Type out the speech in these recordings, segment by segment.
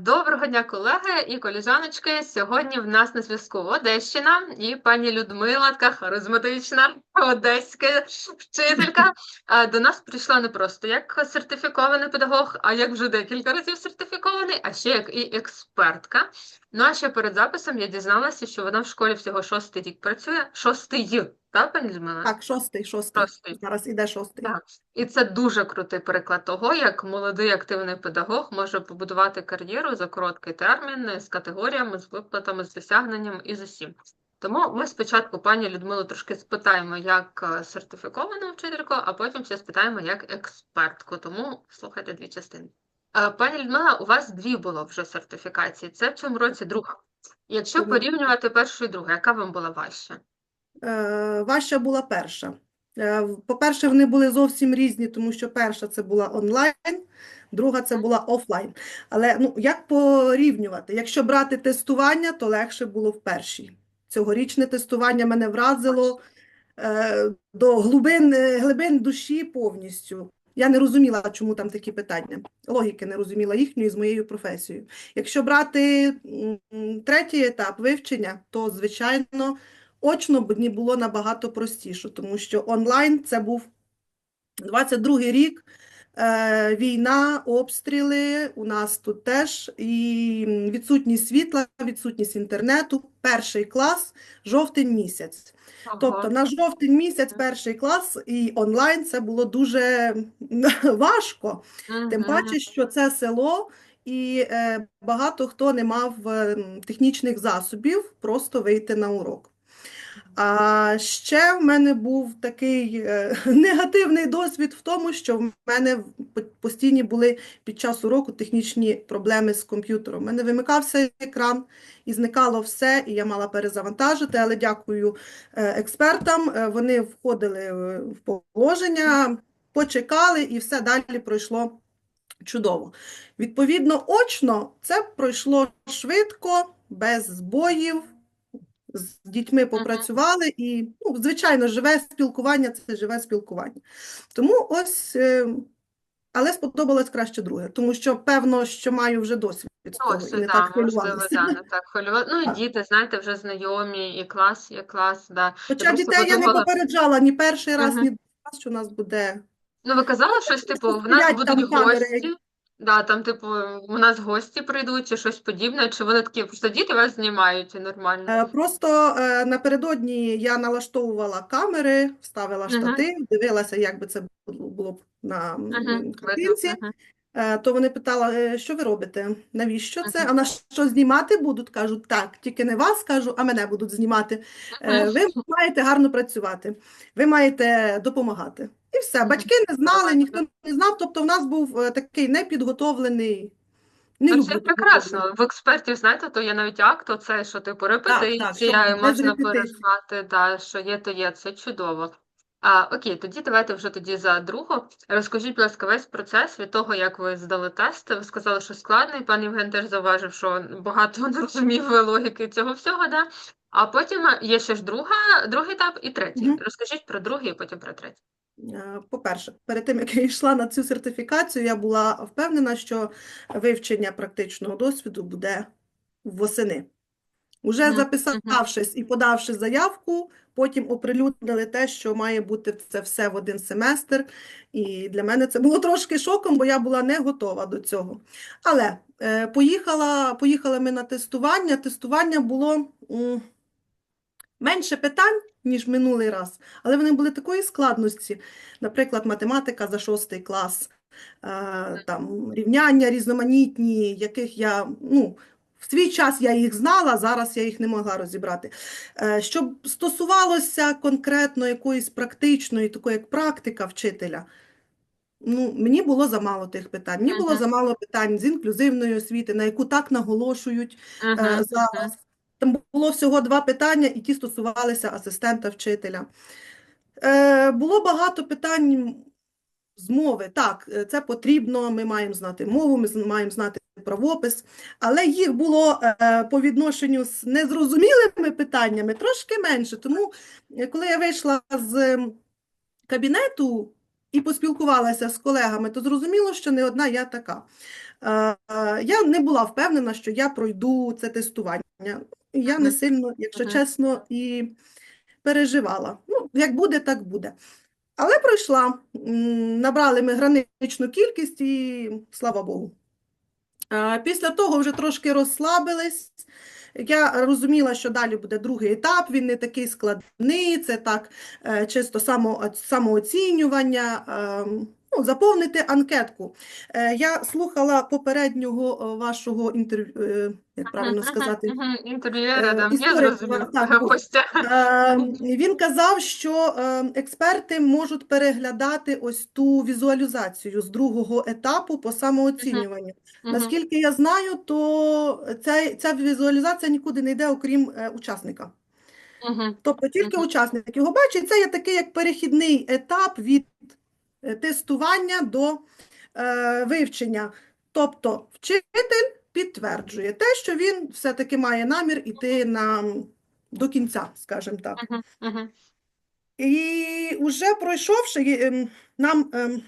Доброго дня, колеги і коліжаночки. Сьогодні в нас на зв'язку Одещина і пані Людмила, така харизматична одеська вчителька. До нас прийшла не просто як сертифікований педагог, а як вже декілька разів сертифікований, а ще як і експертка. Ну а ще перед записом я дізналася, що вона в школі всього шостий рік працює. Шостий, так, пані Людмила? Так, шостий, шостий. Шостий. Зараз іде шостий. Так. І це дуже крутий приклад того, як молодий активний педагог може побудувати кар'єру за короткий термін з категоріями, з виплатами, з досягненням і з усім. Тому ми спочатку пані Людмилу трошки спитаємо як е, сертифіковану вчительку, а потім ще спитаємо як експертку. Тому слухайте дві частини. Е, Пані Людмила, у вас дві було вже сертифікації. Це в цьому році друга. Якщо порівнювати першу і другу, яка вам була важча? Е, важча була перша. Е, По-перше, вони були зовсім різні, тому що перша це була онлайн, друга це була офлайн. Але ну, як порівнювати? Якщо брати тестування, то легше було в першій. Цьогорічне тестування мене вразило е, до глибин, глибин душі повністю. Я не розуміла, чому там такі питання. Логіки не розуміла їхньої з моєю професією. Якщо брати третій етап вивчення, то, звичайно, очно б мені було набагато простіше, тому що онлайн це був 22-й рік, е, війна, обстріли, у нас тут теж, і відсутність світла, відсутність інтернету, перший клас, жовтень місяць. Тобто на жовтень місяць перший клас і онлайн це було дуже важко. Тим паче, що це село, і е, багато хто не мав е, технічних засобів просто вийти на урок. А ще в мене був такий е, негативний досвід в тому, що в мене по- постійні були під час уроку технічні проблеми з комп'ютером. У мене вимикався екран і зникало все, і я мала перезавантажити, але дякую е, експертам. е, Вони входили в положення, почекали, і все далі пройшло чудово. Відповідно, очно це пройшло швидко, без збоїв. З дітьми попрацювали і, ну, звичайно, живе спілкування це живе спілкування. Тому ось, е, але сподобалось краще друге, тому що певно, що маю вже досвід того, і не да, так можливо, да, не так хвилювати. Ну, і діти, знаєте, вже знайомі, і клас, є клас, да. Хоча просто дітей я не попереджала ні перший раз, Мгм. ні другий раз, що у нас буде. Ну, ви казали щось, типу, в нас будуть камери. Да, там, типу, у нас гості прийдуть, чи щось подібне, чи вони такі, просто діти вас знімають і нормально. Е, Просто е, напередодні я налаштовувала камери, вставила Мгм. штатив, дивилася, як би це було було б на м, Мгм, видно, картинці. мгм. Е, То вони питали, «Е, що ви робите? Навіщо це? А на що знімати будуть? Кажу, так, тільки не вас кажу, а мене будуть знімати. Е, Ви маєте гарно працювати, ви маєте допомагати. І все. Батьки не знали, ніхто не знав. Тобто, в нас був такий непідготовлений. Не це прекрасно. В експертів, знаєте, то є навіть акт, оце, що типу репетиція, і можна переслати, да, що є, то є, це чудово. А, окей, тоді давайте вже тоді за другу. Розкажіть, будь ласка, весь процес від того, як ви здали тести. Ви сказали, що складний. Пан Євген теж зауважив, що багато не розумів логіки цього всього, да? А потім є ще ж друга, другий етап і третій. Мгм. Розкажіть про другий, потім про третій. Е, По-перше, перед тим, як я йшла на цю сертифікацію, я була впевнена, що вивчення практичного досвіду буде восени. Уже записавшись і подавши заявку, потім оприлюднили те, що має бути це все в один семестр. І для мене це було трошки шоком, бо я була не готова до цього. Але е, поїхала, поїхали ми на тестування. Тестування було м, менше питань, ніж минулий раз, але вони були такої складності. Наприклад, математика за шостий клас, е, там рівняння різноманітні, яких я, ну, в свій час я їх знала, зараз я їх не могла розібрати. Е, Щоб стосувалося конкретно якоїсь практичної, такої як практика вчителя, ну, мені було замало тих питань. Мені було замало питань з інклюзивної освіти, на яку так наголошують е, Мгм, мгм. зараз. Там було всього два питання, і ті стосувалися асистента вчителя. Е, було багато питань з мови. Так, е, це потрібно, ми маємо знати мову, ми маємо знати правопис, але їх було е, по відношенню з незрозумілими питаннями трошки менше. Тому, е, коли я вийшла з кабінету, і поспілкувалася з колегами, то зрозуміло, що не одна я така. Е, Я не була впевнена, що я пройду це тестування. Я не сильно, якщо чесно, і переживала. Ну, як буде, так буде. Але пройшла. Набрали ми граничну кількість і слава Богу. Після того вже трошки розслабились. Я розуміла, що далі буде другий етап, він не такий складний, це так е, чисто само, самооцінювання, ем, ну, заповнити анкетку. Е, Я слухала попереднього е, вашого інтерв'ю, як правильно сказати, мгм, мгм. Інтерв'юера, Е, да, я історик, зрозумів. так, був. Костя. Е, Він казав, що е, експерти можуть переглядати ось ту візуалізацію з другого етапу по самооцінюванню. Наскільки я знаю, то ця, ця візуалізація нікуди не йде, окрім е, учасника. Тобто тільки учасник його бачить, це є такий як перехідний етап від е, тестування до е, вивчення. Тобто вчитель підтверджує те, що він все-таки має намір іти на, до кінця, скажімо так. І вже пройшовши, ем, нам ем,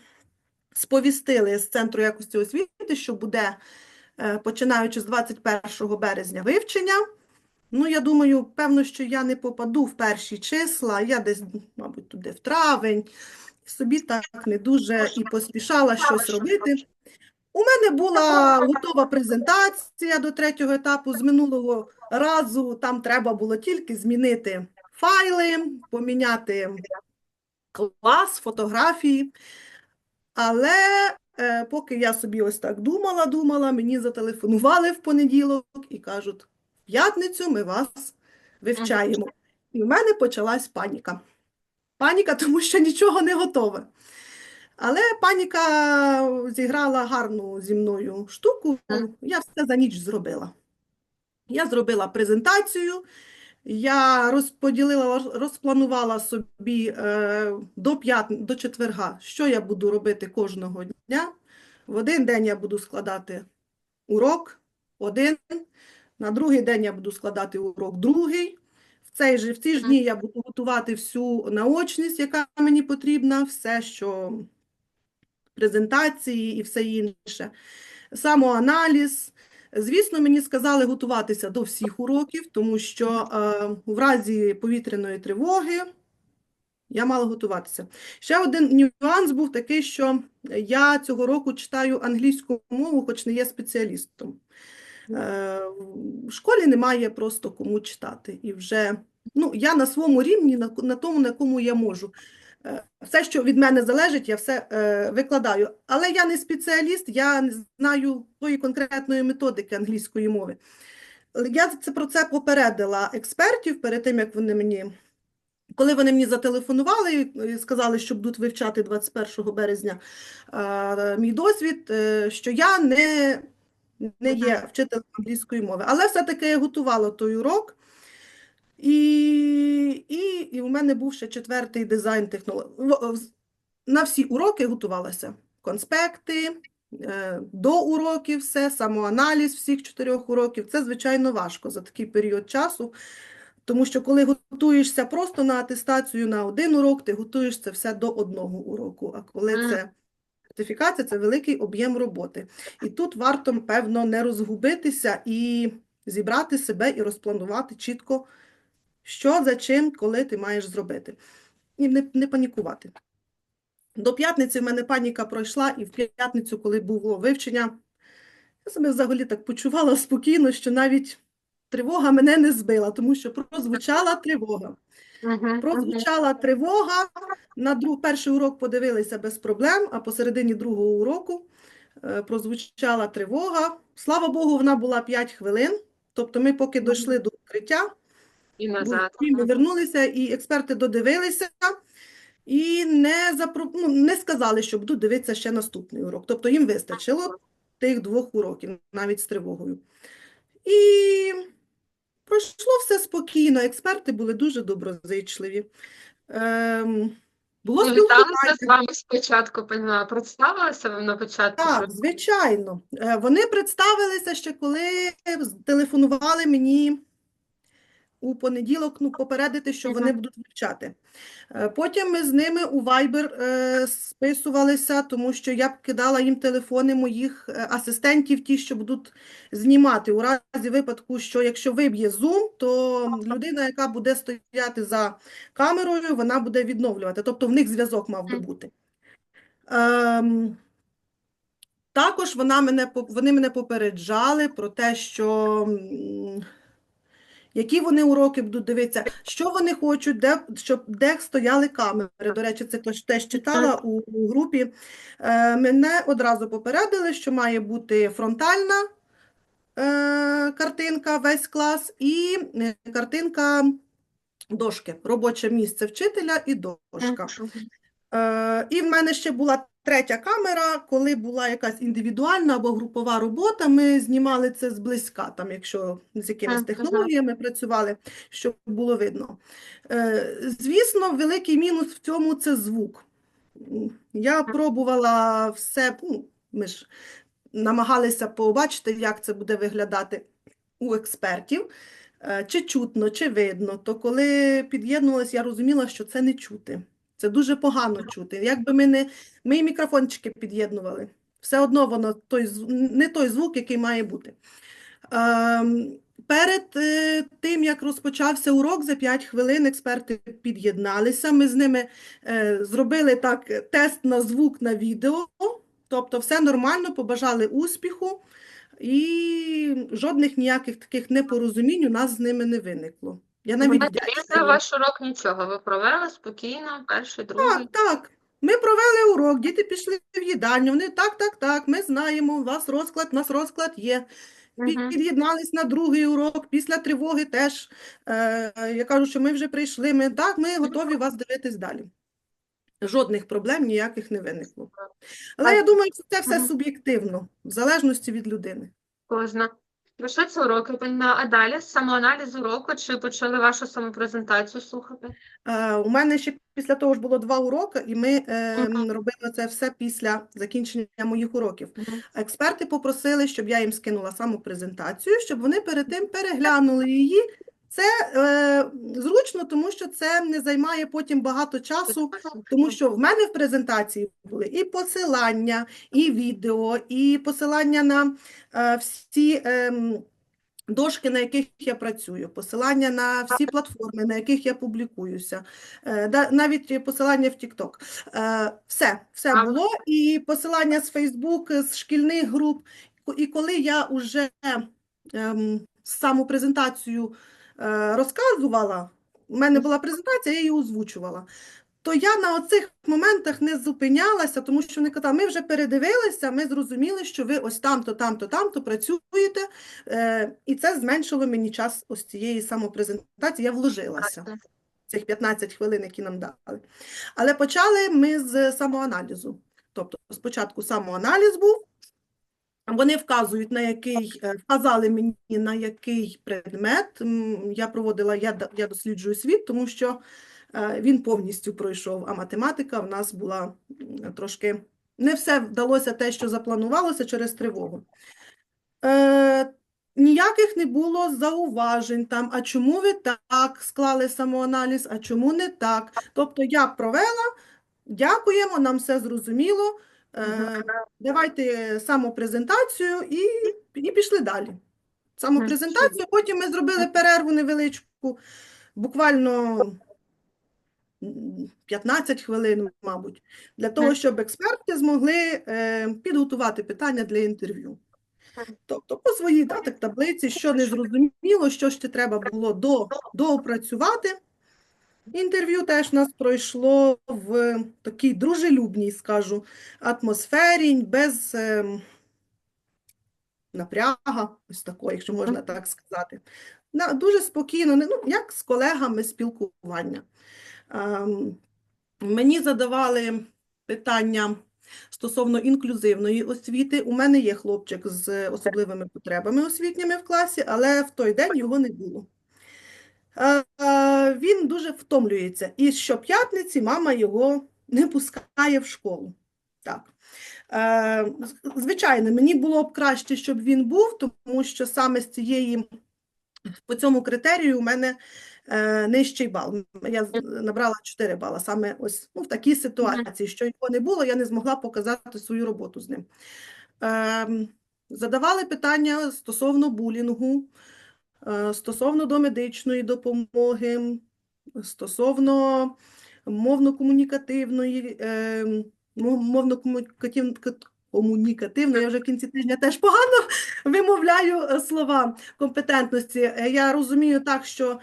сповістили з Центру якості освіти, що буде, е, починаючи з 21 березня, вивчення. Ну, я думаю, певно, що я не попаду в перші числа, я десь, мабуть, туди в травень. Собі так не дуже і поспішала щось робити. У мене була готова презентація до третього етапу. З минулого разу там треба було тільки змінити файли, поміняти клас, фотографії. Але е, поки я собі ось так думала, думала, мені зателефонували в понеділок і кажуть, в п'ятницю ми вас вивчаємо. І в мене почалась паніка. Паніка, тому що нічого не готове. Але паніка зіграла гарну зі мною штуку. Я все за ніч зробила. Я зробила презентацію, я розподілила, розпланувала собі е, до п'ят... до четверга, що я буду робити кожного дня. В один день я буду складати урок один, на другий день я буду складати урок другий. В цей же, в ці ж дні я буду готувати всю наочність, яка мені потрібна, все, що презентації і все інше. Самоаналіз. Звісно, мені сказали готуватися до всіх уроків, тому що е, в разі повітряної тривоги я мала готуватися. Ще один нюанс був такий, що я цього року читаю англійську мову, хоч не є спеціалістом. Е, в школі немає просто кому читати. І вже ну, я на своєму рівні, на, на тому, на якому я можу. Е, Все, що від мене залежить, я все е, викладаю. Але я не спеціаліст, я не знаю тої конкретної методики англійської мови. Я це, про це попередила експертів перед тим, як вони мені, коли вони мені зателефонували і сказали, що будуть вивчати 21 березня е, мій досвід, е, що я не, не є вчителем англійської мови. Але все-таки я готувала той урок. І, і, і у мене був ще четвертий дизайн технологій. На всі уроки готувалася. Конспекти, е, до уроків все, самоаналіз всіх чотирьох уроків. Це, звичайно, важко за такий період часу. Тому що коли готуєшся просто на атестацію на один урок, ти готуєш це все до одного уроку. А коли Мгм. це сертифікація, це великий об'єм роботи. І тут варто, певно, не розгубитися і зібрати себе і розпланувати чітко, що за чим, коли ти маєш зробити. І не, не панікувати. До п'ятниці в мене паніка пройшла, і в п'ятницю, коли було вивчення, я себе взагалі так почувала спокійно, що навіть тривога мене не збила, тому що прозвучала тривога. Прозвучала тривога, на друг, перший урок подивилися без проблем, а посередині другого уроку е, прозвучала тривога. Слава Богу, вона була 5 хвилин, тобто ми поки дійшли до укриття, І назад. ми вернулися, і експерти додивилися і не, запро... ну, не сказали, що будуть дивитися ще наступний урок. Тобто їм вистачило тих двох уроків, навіть з тривогою. І пройшло все спокійно, експерти були дуже доброзичливі. Ем, було Ну, спілкування. з вами спочатку. Представилися вам на початку? Так, звичайно. Е, Вони представилися ще коли телефонували мені у понеділок ну, попередити, що вони будуть вивчати. Е, Потім ми з ними у Viber е, списувалися, тому що я б кидала їм телефони моїх е, асистентів, ті, що будуть знімати. У разі випадку, що якщо виб'є Zoom, то людина, яка буде стояти за камерою, вона буде відновлювати. Тобто в них зв'язок мав би бути. Ем, також вона мене, вони мене попереджали про те, що які вони уроки будуть дивитися, що вони хочуть, де, щоб де стояли камери. До речі, це теж читала у, у групі. Е, мене одразу попередили, що має бути фронтальна е, картинка, весь клас, і е, картинка дошки, робоче місце вчителя і дошка. Е, і в мене ще була третя камера, коли була якась індивідуальна або групова робота, ми знімали це зблизька, там, якщо з якимись технологіями працювали, щоб було видно. Е, звісно, великий мінус в цьому це звук. Я пробувала все, ну, ми ж намагалися побачити, як це буде виглядати у експертів, е, чи чутно, чи видно. То коли під'єднувалася, я розуміла, що це не чути. Це дуже погано чути. Якби ми не ми і мікрофончики під'єднували, все одно воно той, не той звук, який має бути. Ем, Перед е, тим, як розпочався урок, за 5 хвилин експерти під'єдналися. Ми з ними е, зробили так е, тест на звук на відео. Тобто все нормально, побажали успіху, і жодних ніяких таких непорозумінь у нас з ними не виникло. Я навіть вдячна ваш урок нічого. Ви провели спокійно, перший, другий. Так, так. Ми провели урок, діти пішли в їдальню. Вони так, так, так, ми знаємо, у вас розклад, у нас розклад є. Під'єднались на другий урок, після тривоги теж. Е, я кажу, що ми вже прийшли, ми так, ми готові вас дивитись далі. Жодних проблем ніяких не виникло. Але я думаю, що це все суб'єктивно, в залежності від людини. Кожна. Пройшли це уроки, Поліна, а далі самоаналіз уроку, чи почали вашу самопрезентацію слухати? Е, У мене ще після того ж було два уроки, і ми е, Мгм. робили це все після закінчення моїх уроків. Мгм. Експерти попросили, щоб я їм скинула саму презентацію, щоб вони перед тим переглянули її. Це е, зручно, тому що це не займає потім багато часу, тому що в мене в презентації були і посилання, і відео, і посилання на е, всі ем, дошки, на яких я працюю, посилання на всі платформи, на яких я публікуюся, е, да- навіть посилання в TikTok. Е, Все, все було, і посилання з Facebook, з шкільних груп. І коли я вже ем, саму презентацію е, розказувала, у мене була презентація, я її озвучувала. То я на оцих моментах не зупинялася, тому що вони казали, ми вже передивилися, ми зрозуміли, що ви ось там-то, там-то, там-то працюєте, е, і це зменшило мені час ось цієї самопрезентації. Я вложилася цих 15 хвилин, які нам дали. Але почали ми з самоаналізу. Тобто спочатку самоаналіз був, вони вказують, на який, е, вказали мені, на який предмет. Я проводила, я, я досліджую світ, тому що е, він повністю пройшов, а математика в нас була трошки, не все вдалося те, що запланувалося через тривогу. Е, Ніяких не було зауважень там, а чому ви так склали самоаналіз, а чому не так. Тобто я провела, дякуємо, нам все зрозуміло. Е. Давайте самопрезентацію і, і пішли далі. Самопрезентацію, потім ми зробили перерву невеличку, буквально 15 хвилин, мабуть, для того, щоб експерти змогли е, підготувати питання для інтерв'ю. Тобто по своїй да, так, таблиці, що не зрозуміло, що ще треба було до, доопрацювати. Інтерв'ю теж нас пройшло в такій дружелюбній, скажу, атмосфері, без ем, напряга, ось такої, якщо можна так сказати. На, дуже спокійно, ну, як з колегами спілкування. Ем, мені задавали питання стосовно інклюзивної освіти. У мене є хлопчик з особливими потребами освітніми в класі, але в той день його не було. Е, е, Він дуже втомлюється, і щоп'ятниці мама його не пускає в школу. Так. Е, Звичайно, мені було б краще, щоб він був, тому що саме з цієї по цьому критерію у мене нижчий бал. Я набрала 4 бала. Саме ось ну, в такій ситуації, що його не було, я не змогла показати свою роботу з ним. Ем, задавали питання стосовно булінгу, е, стосовно домедичної допомоги, стосовно мовно-комунікативної, е, мовно-комунікативної, комунікативної, я вже в кінці тижня теж погано вимовляю е, слова компетентності. Я розумію так, що,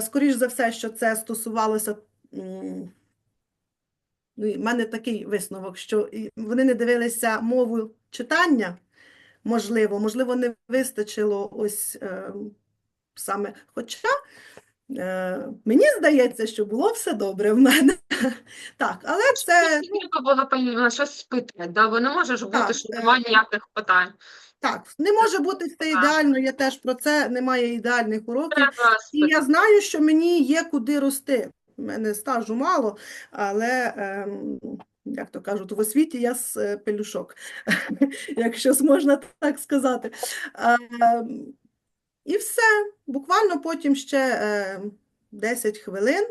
скоріш за все, що це стосувалося. Ну, в мене такий висновок, що вони не дивилися мову читання, можливо, можливо, не вистачило ось е, саме. Хоча е, мені здається, що було все добре в мене. Так, але це було потрібно щось спитати, да? бо не може ж бути, Так, що е, немає ніяких питань. так, не може бути все ідеально, я теж про це, немає ідеальних уроків. І я знаю, що мені є куди рости. У мене стажу мало, але, ем, як то кажуть, в освіті я з е, пелюшок, якщо можна так сказати. І все. Буквально потім ще е, 10 хвилин.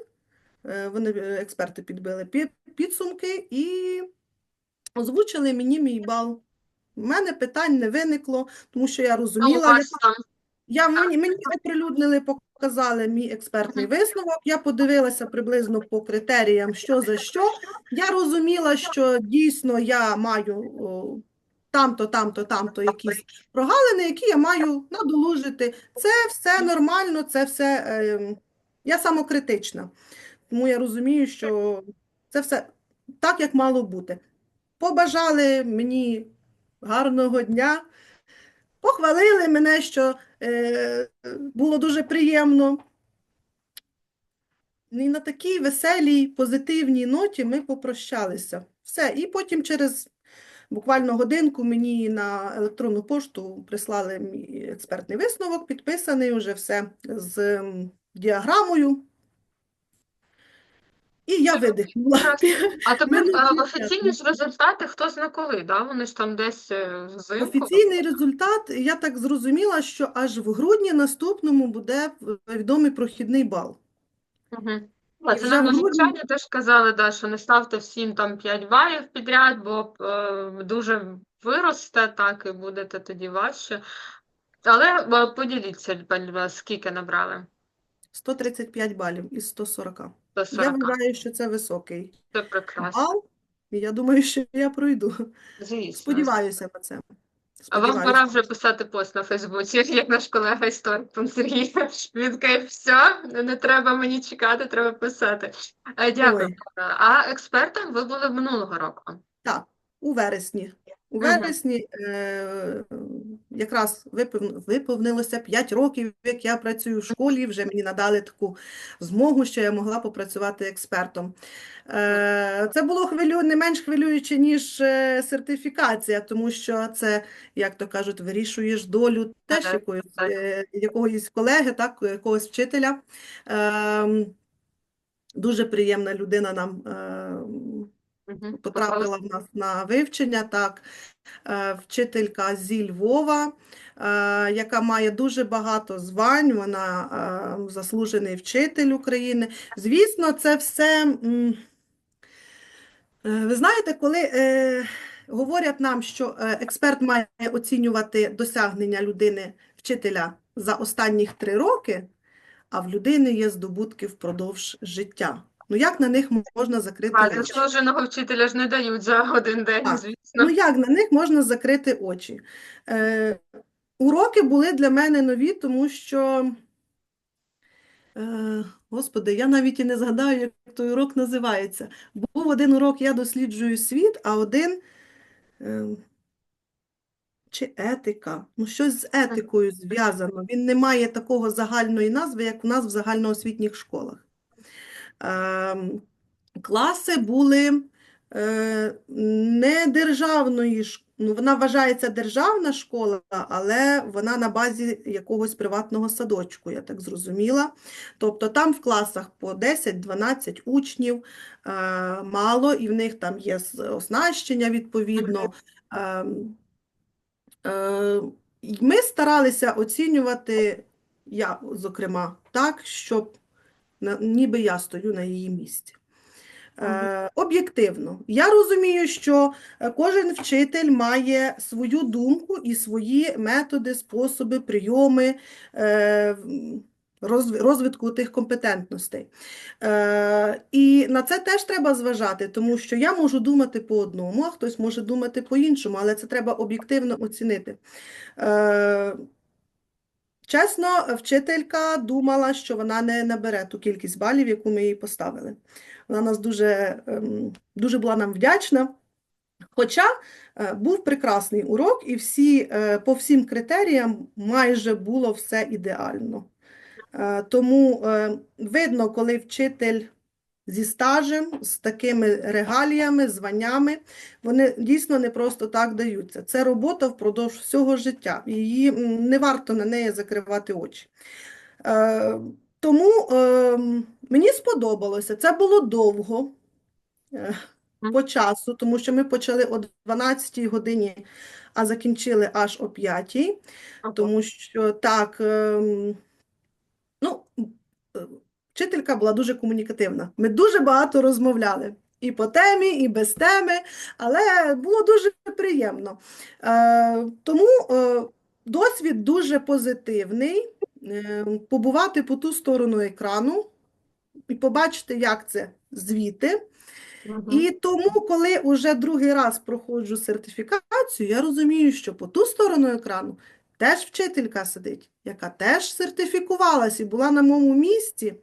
е, Вони, е, експерти, підбили підсумки і озвучили мені мій бал. У мене питань не виникло, тому що я розуміла, я, мені, мені оприлюднили, показали мій експертний висновок. Я подивилася приблизно по критеріям, що за що. Я розуміла, що дійсно я маю там-то, там-то, там-то якісь прогалини, які я маю надолужити. Це все нормально, це все. ем, я самокритична. Тому я розумію, що це все так, як мало бути. Побажали мені гарного дня. Похвалили мене, що е, було дуже приємно. І на такій веселій, позитивній ноті ми попрощалися. Все. І потім через буквально годинку мені на електронну пошту прислали мій експертний висновок, підписаний уже все з діаграмою. І я видихнула. А тепер офіційні ж результати хто зна коли, да? Вони ж там десь е, взимку. Офіційний результат, я так зрозуміла, що аж в грудні наступному буде відомий прохідний бал. Угу. І Це вже на навчанні теж казали, да, що не ставте всім там 5 балів підряд, бо е, дуже виросте, так, і будете тоді важче. Але е, поділіться, будь ласка, скільки набрали? 135 балів із 140. До Я вважаю, що це високий Це прекрасно. бал, і я думаю, що я пройду. Звісно. Сподіваюся на це. А вам пора вже писати пост на Фейсбуці, як наш колега історик пан Сергій. Він каже, все, не треба мені чекати, треба писати. Е, Дякую. Ой. А експертом ви були минулого року. Так, у вересні. У вересні е, якраз виповнилося 5 років, як я працюю в школі, вже мені надали таку змогу, що я могла попрацювати експертом. Е, це було хвилю... не менш хвилююче, ніж е, сертифікація, тому що це, як то кажуть, вирішуєш долю теж якоїсь, е, якогось колеги, так, якогось вчителя. Ем, Дуже приємна людина нам ем, Мгм. потрапила в нас на вивчення, так, е, вчителька зі Львова, е, яка має дуже багато звань, вона е, заслужений вчитель України. Звісно, це все, ви знаєте, коли е, говорять нам, що експерт має оцінювати досягнення людини, вчителя за останніх три роки, а в людини є здобутки впродовж життя. Ну як на них можна закрити А очі? заслуженого вчителя ж не дають за один день, Так. звісно. Ну, як на них можна закрити очі? Е, уроки були для мене нові, тому що, е, господи, я навіть і не згадаю, як той урок називається. Був один урок «Я досліджую світ», а один е, чи етика. Ну, щось з етикою зв'язано. Він не має такого загальної назви, як у нас в загальноосвітніх школах. Ем, Класи були е, не державної ш- ну, вона вважається державна школа, але вона на базі якогось приватного садочку, я так зрозуміла. Тобто там в класах по 10-12 учнів, е, мало, і в них там є оснащення відповідно. Ем, е, Ми старалися оцінювати я, зокрема, так, щоб ніби я стою на її місці. Е, об'єктивно. Я розумію, що е, кожен вчитель має свою думку і свої методи, способи, прийоми е, розвитку тих компетентностей. Е, і на це теж треба зважати, тому що я можу думати по одному, а хтось може думати по іншому, але це треба об'єктивно оцінити. Е, Чесно, вчителька думала, що вона не набере ту кількість балів, яку ми їй поставили. Вона нас дуже, ем, дуже була нам вдячна. Хоча е, був прекрасний урок, і всі, е, по всім критеріям майже було все ідеально. Е, Тому е, видно, коли вчитель зі стажем, з такими регаліями, званнями, вони дійсно не просто так даються. Це робота впродовж всього життя. Її не варто на неї закривати очі. Е, Тому е, мені сподобалося. Це було довго е, по часу, тому що ми почали о 12 годині, а закінчили аж о 5. Тому що так, ем, вчителька була дуже комунікативна. Ми дуже багато розмовляли. І по темі, і без теми, але було дуже приємно. Е, тому е, досвід дуже позитивний. Е, побувати по ту сторону екрану і побачити, як це звідти. Мгм. І тому, коли уже другий раз проходжу сертифікацію, я розумію, що по ту сторону екрану теж вчителька сидить, яка теж сертифікувалась і була на моєму місці,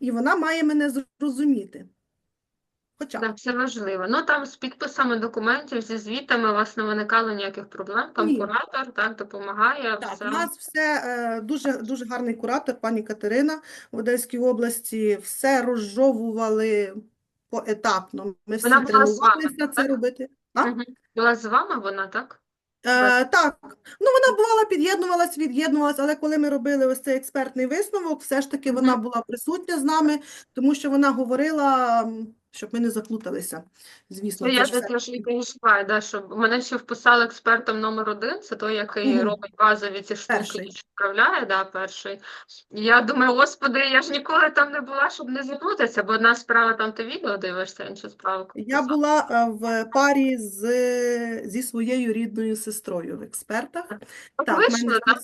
і вона має мене зрозуміти. Хоча Так, це важливо. Ну там з підписами документів, зі звітами у вас не виникало ніяких проблем. Там Ні. куратор так допомагає. Так, все. у нас все е, дуже, дуже гарний куратор, пані Катерина в Одеській області, все розжовували поетапно. Ми всі Вона була з вами, тренувалися це так? робити. А? Мгм. Була з вами вона, так? Е, так, ну вона бувала, під'єднувалась, від'єднувалась, але коли ми робили ось цей експертний висновок, все ж таки вона була присутня з нами, тому що вона говорила, щоб ми не заплуталися. Звісно, Ну, я ж за все. те ж і переживаю, да, щоб мене ще вписали експертом номер один, це той, який робить базові ці штуки і вправляє, да, перший. Я думаю, господи, я ж ніколи там не була, щоб не заплутатися, бо одна справа там ти відео дивишся, інша справа. Я була е, в парі з, зі своєю рідною сестрою в експертах. Так мене так?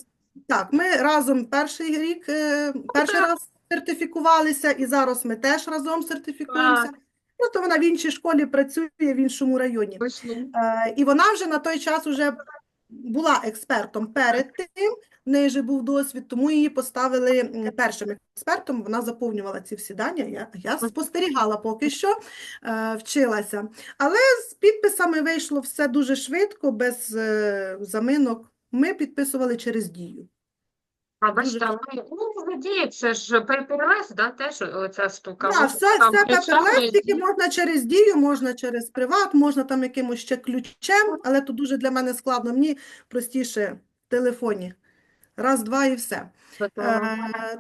так, ми разом перший рік, е, перший раз сертифікувалися, і зараз ми теж разом сертифікуємося. Просто вона в іншій школі працює, в іншому районі. Е, І вона вже на той час вже була експертом перед тим, в неї вже був досвід, тому її поставили першим експертом. Вона заповнювала ці всі дані. Я, я спостерігала поки що, е, вчилася. Але з підписами вийшло все дуже швидко, без е, заминок. Ми підписували через дію. А бачите, а ми, ну, ж паперлес, да, теж оця штука. Да, все, там все ключами паперлес, тільки і- можна через дію, можна через приват, можна там якимось ще ключем, але то дуже для мене складно. Мені простіше в телефоні. Раз, два і все. Е,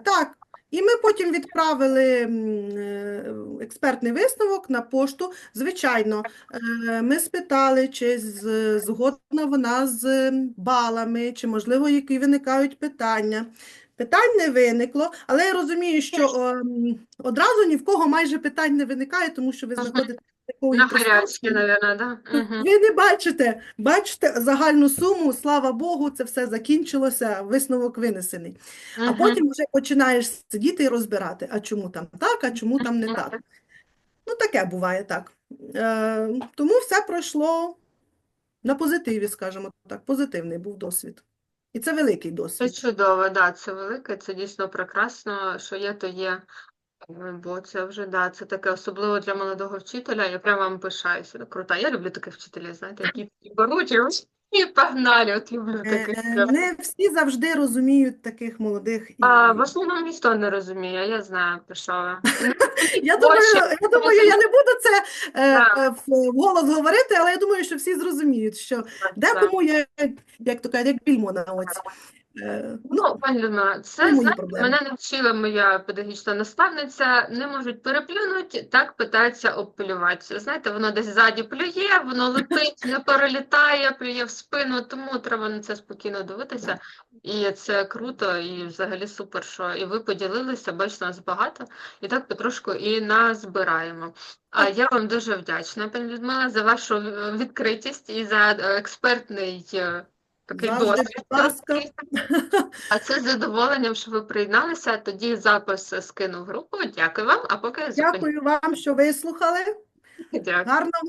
так, і ми потім відправили е, експертний висновок на пошту. Звичайно, е, ми спитали, чи згодна вона з балами, чи, можливо, які виникають питання. Питань не виникло, але я розумію, що ем, одразу ні в кого майже питань не виникає, тому що ви знаходите такої На харячки, просторі. да? Угу. Ви не бачите, бачите загальну суму, слава Богу, це все закінчилося, висновок винесений. А потім вже починаєш сидіти і розбирати, а чому там так, а чому там не так. Ну, таке буває так. Е, тому все пройшло на позитиві, скажімо так, позитивний був досвід. І це великий досвід. Це чудово, да, це велике, це дійсно прекрасно, що є, то є. Е, Бо це вже, да, це таке особливо для молодого вчителя. Я прямо вам пишаюся. Крута. Я люблю таких вчителів, знаєте, які беруть і погнали. От люблю таких. Е. Не всі завжди розуміють таких молодих і А, в основному ніхто не розуміє, я знаю, про що ви. Я думаю, я думаю, я не буду це е, е, в- голос говорити, але я думаю, що всі зрозуміють, що декому є, як то кажуть, як більмо на оці. Е, Ну, пані Людмила, це мене навчила моя педагогічна наставниця. Не можуть переплюнути, так питаються обплюватися. Знаєте, воно десь ззаді плює, воно летить, не перелітає, плює в спину, тому треба на це спокійно дивитися. І це круто, і взагалі супер, що і ви поділилися, бачите, нас багато, і так потрошку і назбираємо. А я вам дуже вдячна, пані Людмила, за вашу е, відкритість і за е, експертний такий Завжди, будь ласка. А це з задоволенням, що ви приєдналися. Тоді запис скину в групу. Дякую вам. А поки зупиню. Дякую вам, що вислухали. Дякую. Гарного